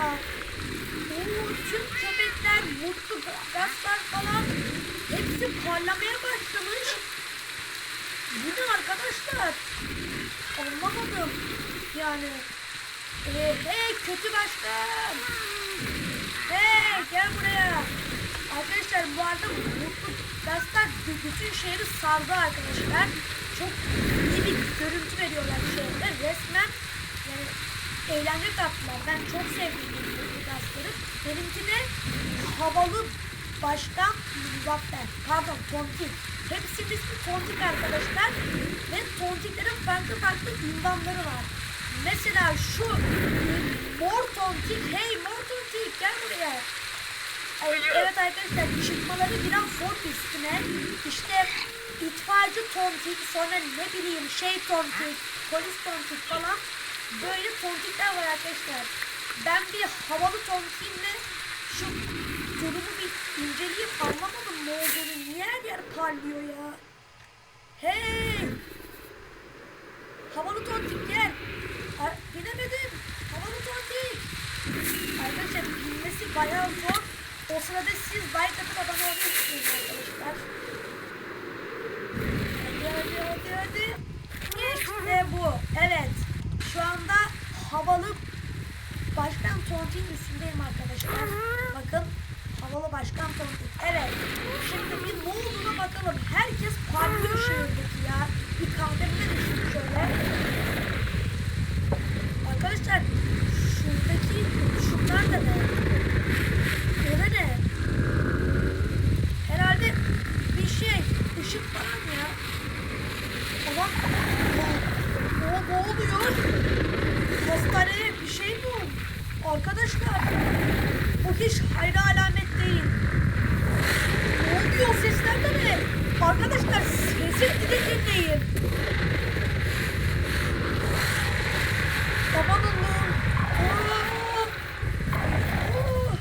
acaba? Oo, tüm köpekler, mutlu gazlar falan hepsi parlamaya başlamış. Bu ne arkadaşlar? Anlamadım. Yani ee, hey kötü başkan. Hey gel buraya. Arkadaşlar bu arada mutlu gazlar bütün şehri sardı arkadaşlar. Çok iyi bir görüntü veriyorlar şehirde. Resmen eğlence kattılar. Ben çok sevdim bu gazları. Benimki de havalı başkan Muzaffer. Pardon Tontik. Hepsinin ismi Tontik arkadaşlar. Ve Tontiklerin farklı farklı ünvanları var. Mesela şu Mor Tontik. Hey Mor Tontik gel buraya. Ay, Evet arkadaşlar çıkmaları biraz zor üstüne. İşte itfaiyeci tontik, sonra ne bileyim şey tontik, polis tontik falan böyle tontikler var arkadaşlar. Ben bir havalı tontiğimle şu durumu bir inceleyip anlamadım ne olduğunu. Niye her yer parlıyor ya? Hey! Havalı tontik gel. Ay, binemedim. Havalı tontik. Arkadaşlar bilmesi bayağı zor. O sırada siz like atıp abone olabilirsiniz arkadaşlar. Hadi hadi hadi hadi. İşte bu. Evet. Şu anda havalı Başkan Tontik'in üstündeyim arkadaşlar. Bakın. Havalı Başkan Tontik. Evet. Şimdi bir ne olduğuna bakalım. Herkes parlıyor şehirdeki ya. Bir kahvemde düştüm şöyle. Arkadaşlar şuradaki şunlar da ne? O da ne? Herhalde bir şey, ışık falan ya. Aman, o, o ne oluyor? Hastaneye bir şey mi oldu? Arkadaşlar, bu hiç hayra alamet değil. Ne oluyor o sesler de ne? Arkadaşlar sesi bir de dinleyin. Aman Allah'ım. Aa! Aa!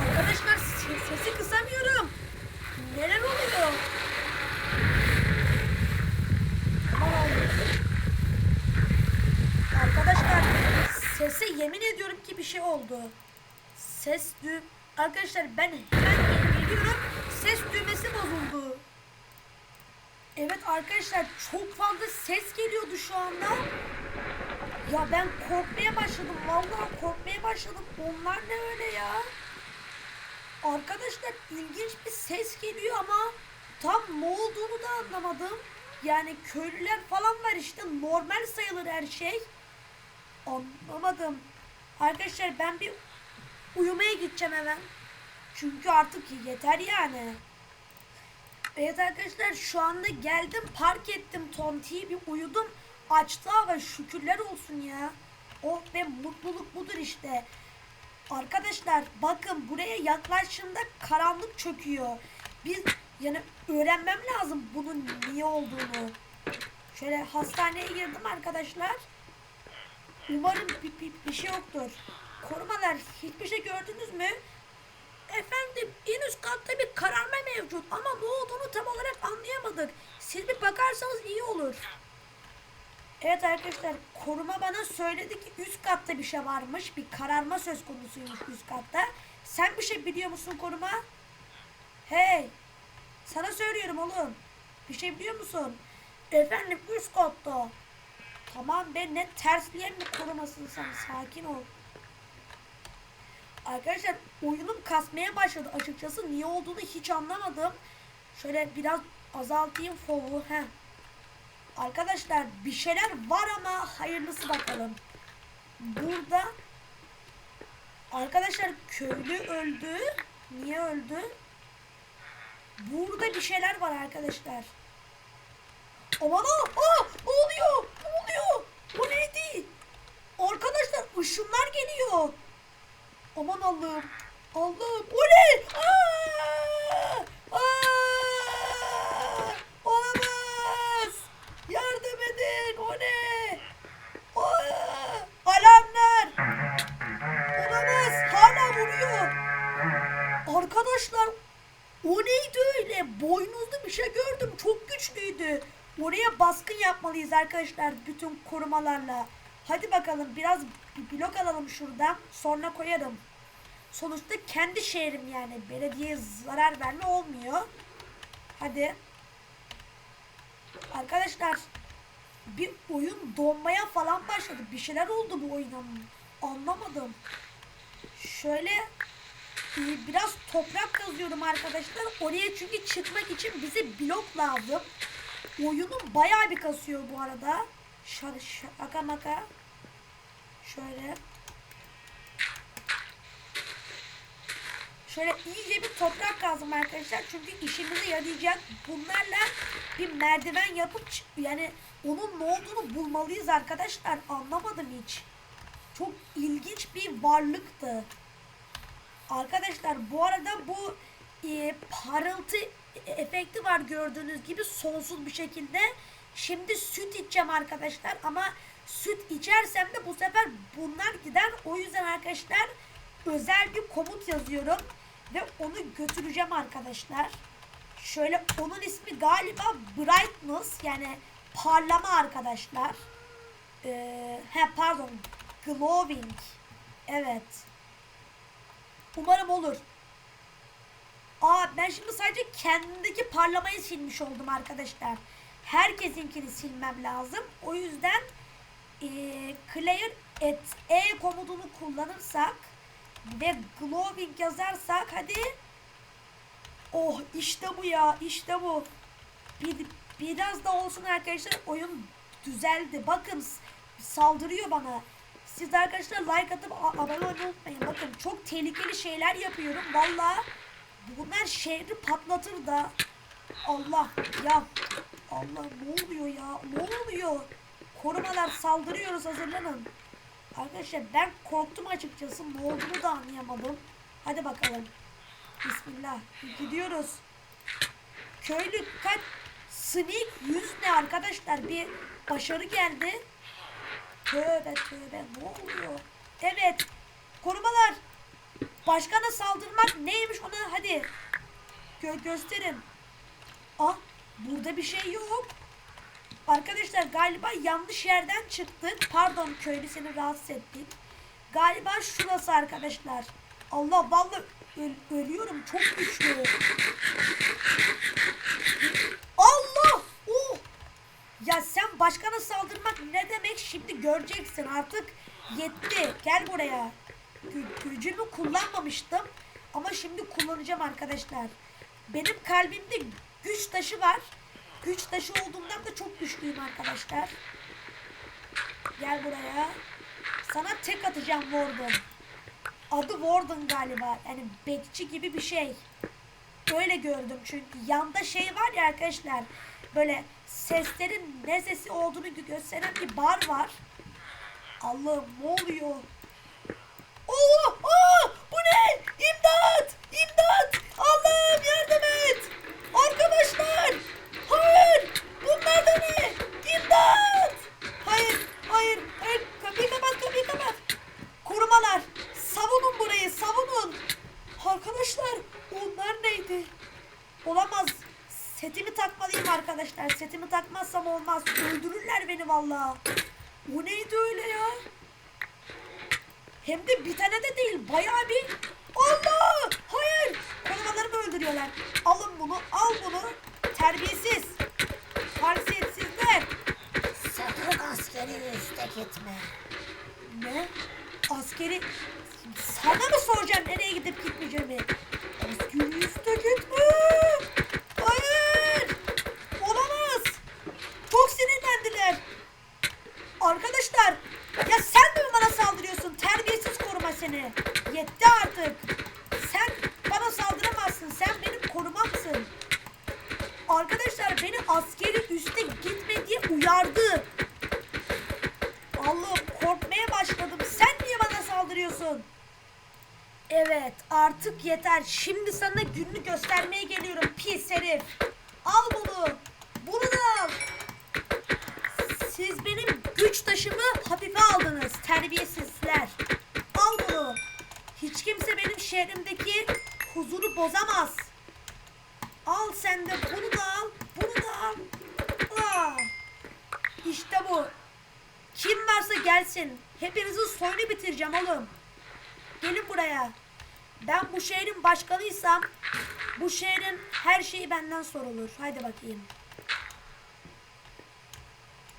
Arkadaşlar se- sesi kısamıyorum. Neler oluyor? Aman Allah'ım. Arkadaşlar sese yemin ediyorum ki bir şey oldu. Ses düğüm... Arkadaşlar ben hemen geliyorum. Ses düğmesi bozuldu. Evet arkadaşlar çok fazla ses geliyordu şu anda. Ya ben korkmaya başladım. Vallahi korkmaya başladım. Onlar ne öyle ya? Arkadaşlar ilginç bir ses geliyor ama tam ne olduğunu da anlamadım. Yani köylüler falan var işte normal sayılır her şey. Anlamadım. Arkadaşlar ben bir uyumaya gideceğim hemen. Çünkü artık yeter yani. Evet arkadaşlar şu anda geldim park ettim Tonti'yi bir uyudum. Açtı hava şükürler olsun ya. Oh be mutluluk budur işte. Arkadaşlar bakın buraya yaklaştığımda karanlık çöküyor. Biz yani öğrenmem lazım bunun niye olduğunu. Şöyle hastaneye girdim arkadaşlar. Umarım bir, bir, bir şey yoktur. Korumalar hiçbir şey gördünüz mü? Efendim en üst katta bir kararma mevcut ama ne olduğunu tam olarak anlayamadık. Siz bir bakarsanız iyi olur. Evet arkadaşlar koruma bana söyledi ki üst katta bir şey varmış. Bir kararma söz konusuymuş üst katta. Sen bir şey biliyor musun koruma? Hey sana söylüyorum oğlum. Bir şey biliyor musun? Efendim üst katta. Tamam be ne tersleyen mi korumasın sen sakin ol. Arkadaşlar oyunum kasmaya başladı açıkçası. Niye olduğunu hiç anlamadım. Şöyle biraz azaltayım fovu. Heh. Arkadaşlar bir şeyler var ama hayırlısı bakalım. Burada arkadaşlar köylü öldü. Niye öldü? Burada bir şeyler var arkadaşlar. Aman aa, aa, ışınlar geliyor. Aman Allah'ım. Allah'ım. O ne? Aa! Aa! Olamaz. Yardım edin. O ne? Aa! Alarmlar. Olamaz. Hala vuruyor. Arkadaşlar o neydi öyle? Boynuzlu bir şey gördüm. Çok güçlüydü. Oraya baskın yapmalıyız arkadaşlar bütün korumalarla. Hadi bakalım biraz bir blok alalım şuradan. Sonra koyarım. Sonuçta kendi şehrim yani. Belediyeye zarar verme olmuyor. Hadi. Arkadaşlar bir oyun donmaya falan başladı. Bir şeyler oldu bu oyuna. Anlamadım. Şöyle e, biraz toprak kazıyorum arkadaşlar. Oraya çünkü çıkmak için bize blok lazım. Oyunun bayağı bir kasıyor bu arada. Şaka maka. Şöyle. Şöyle iyice bir toprak kazdım arkadaşlar. Çünkü işimize yarayacak. Bunlarla bir merdiven yapıp yani onun ne olduğunu bulmalıyız arkadaşlar. Anlamadım hiç. Çok ilginç bir varlıktı. Arkadaşlar bu arada bu e, parıltı efekti var gördüğünüz gibi sonsuz bir şekilde. Şimdi süt içeceğim arkadaşlar ama süt içersem de bu sefer bunlar gider. O yüzden arkadaşlar özel bir komut yazıyorum ve onu götüreceğim arkadaşlar. Şöyle onun ismi galiba brightness yani parlama arkadaşlar. Ee, he pardon glowing. Evet. Umarım olur. Aa ben şimdi sadece kendimdeki parlamayı silmiş oldum arkadaşlar. Herkesinkini silmem lazım. O yüzden e, clear et e komutunu kullanırsak ve glowing yazarsak hadi. Oh işte bu ya işte bu. Bir, biraz da olsun arkadaşlar oyun düzeldi. Bakın saldırıyor bana. Siz arkadaşlar like atıp abone olmayı bakın çok tehlikeli şeyler yapıyorum. Valla bunlar şehri patlatır da. Allah ya Allah ne oluyor ya? Ne oluyor korumalar saldırıyoruz hazırlanın Arkadaşlar ben korktum açıkçası. Ne olduğunu da anlayamadım. Hadi bakalım. Bismillah. Gidiyoruz. Köylü kaç sneak yüz ne arkadaşlar? Bir başarı geldi. Tövbe tövbe ne oluyor? Evet. Korumalar. Başkana saldırmak neymiş ona hadi. Gö gösterin. Ah burada bir şey yok. Arkadaşlar galiba yanlış yerden çıktık. Pardon köylü seni rahatsız ettik. Galiba şurası arkadaşlar. Allah vallahi öl- ölüyorum çok güçlü. Allah! Oh! Ya sen başkana saldırmak ne demek şimdi göreceksin artık yetti. Gel buraya. Gü- gücümü kullanmamıştım ama şimdi kullanacağım arkadaşlar. Benim kalbimde güç taşı var. Güç taşı olduğumdan da çok güçlüyüm arkadaşlar. Gel buraya. Sana tek atacağım Warden. Adı Warden galiba. Yani bekçi gibi bir şey. Öyle gördüm çünkü yanda şey var ya arkadaşlar. Böyle seslerin ne sesi olduğunu gö- gösteren bir bar var. Allah'ım ne oluyor? Allah! Aa! Bu ne? İmdat! İmdat! Allah'ım yardım et! Arkadaşlar! Hayır! Bunlar da ne? İmdat! Hayır! Hayır! Hayır! Kapıyı kapat! Kapıyı kapat! Korumalar! Savunun burayı! Savunun! Arkadaşlar! Onlar neydi? Olamaz. Setimi takmalıyım arkadaşlar. Setimi takmazsam olmaz. Vallahi. Bu neydi öyle ya? Hem de bir tane de değil. Bayağı bir... Allah! Hayır! Korumalarımı öldürüyorlar. Alın bunu. Al bunu. Terbiyesiz. Haysiyetsizler. Sakın askeri üste gitme. Ne? Askeri... Sana mı soracağım nereye gidip gitmeyeceğimi? Askeri üste gitme. Hayır. Olamaz. Çok sinirlendiler. Arkadaşlar ya sen de mi bana saldırıyorsun? Terbiyesiz koruma seni. Yetti artık. Sen bana saldıramazsın. Sen benim korumamsın. Arkadaşlar beni askeri üste gitme diye uyardı. Allah'ım korkmaya başladım. Sen niye bana saldırıyorsun? Evet artık yeter. Şimdi sana gününü göstermeye geliyorum pis herif. Al bunu. Bunu da al. Siz benim güç taşımı hafife aldınız terbiyesizler. Hiç kimse benim şehrimdeki huzuru bozamaz. Al sen de bunu da al. Bunu da al. Aa, İşte bu. Kim varsa gelsin. Hepinizin soyunu bitireceğim oğlum. Gelin buraya. Ben bu şehrin başkanıysam bu şehrin her şeyi benden sorulur. Haydi bakayım.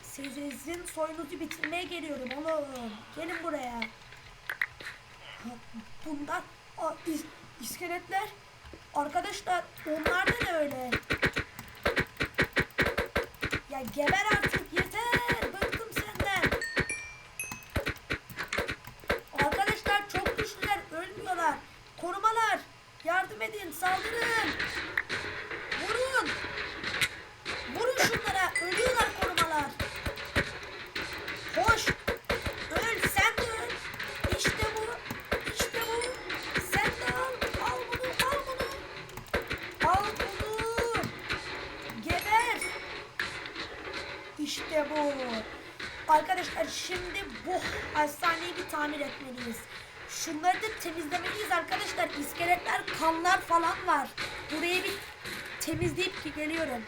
Sizin soyunuzu bitirmeye geliyorum oğlum. Gelin buraya. Bunlar Aa, is- iskeletler. Arkadaşlar onlar da öyle? Ya geber artık şimdi bu hastaneyi bir tamir etmeliyiz. Şunları da temizlemeliyiz arkadaşlar. İskeletler, kanlar falan var. Burayı bir temizleyip geliyorum.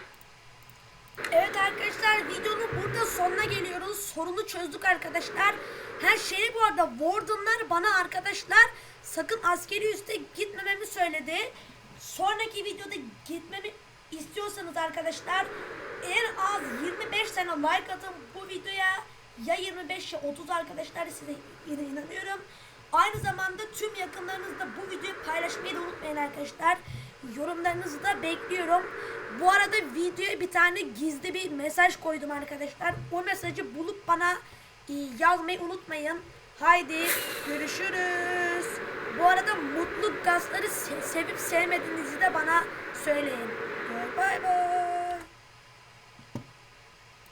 Evet arkadaşlar videonun burada sonuna geliyoruz. Sorunu çözdük arkadaşlar. Her şeyi bu arada Warden'lar bana arkadaşlar sakın askeri üste gitmememi söyledi. Sonraki videoda gitmemi istiyorsanız arkadaşlar en az 25 tane like atın bu videoya. Ya 25 ya 30 arkadaşlar size inanıyorum. Aynı zamanda tüm yakınlarınızda bu videoyu paylaşmayı da unutmayın arkadaşlar. Yorumlarınızı da bekliyorum. Bu arada videoya bir tane gizli bir mesaj koydum arkadaşlar. O mesajı bulup bana e, yazmayı unutmayın. Haydi görüşürüz. Bu arada mutlu gazları se- sevip sevmediğinizi de bana söyleyin. Bay bay.